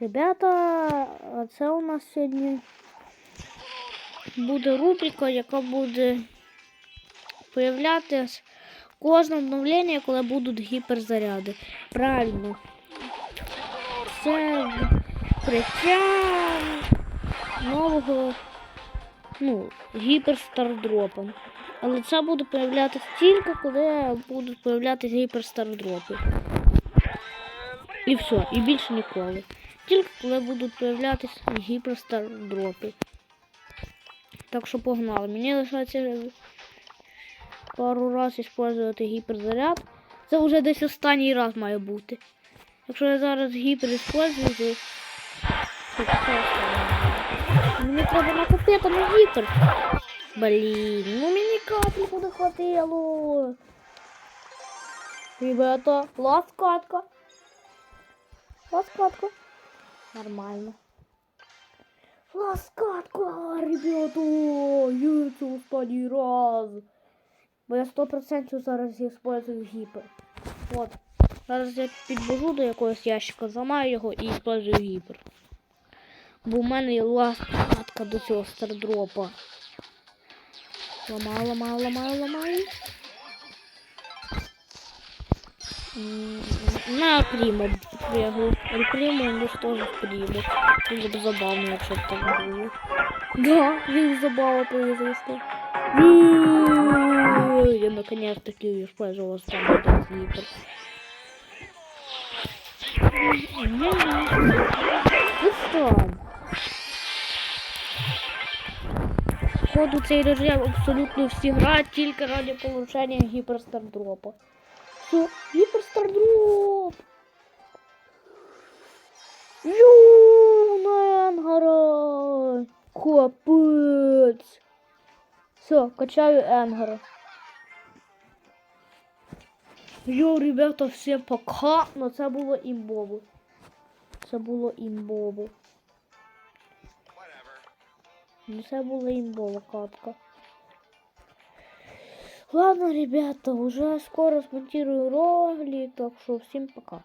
Ребята, а це у нас сьогодні буде рубрика, яка буде появлятися кожне обновлення, коли будуть гіперзаряди. Правильно. Це відкриття нового ну, гіперстардропа. Але це буде появлятися тільки, коли будуть появлятися гіперстардропи. І все, і більше ніколи. Тільки коли будуть появлятися гіперстардропи. Так що погнали. Мені лишається пару разів використовувати гіперзаряд. Це вже десь останній раз має бути. Якщо я зараз гіпер використовую, то. Мені треба накопити на гіпер. Блін, ну мені капельку не хватило. Ребята, ласкатка. Ласкатка. Нормально. Ласкатка, ребята, я це останній раз. Бо я 100% зараз использую гіпер. От. Зараз я підбежу до якогось ящика, зламаю його і использую гіпер. Бо в мене є ласкатка до цього стардропа. Ламаю, ламаю, ламаю, ламаю. На Примо прягу. Аль Примо уничтожив Примо. Було б забавно, якщо б так було. Да, він забава произошло. Я наконец-таки использовал сам этот гипер. Ну что? Походу цей режим абсолютно всі грають тільки ради получення гіперстардропа. Що? Капець! Все, качаю Енгара. Йоу, ребята, всім пока! Ну це було імбово. Це було імбово. Ну це була імбова катка. Ладно, ребята, уже скоро смонтирую ролик, так что всем пока.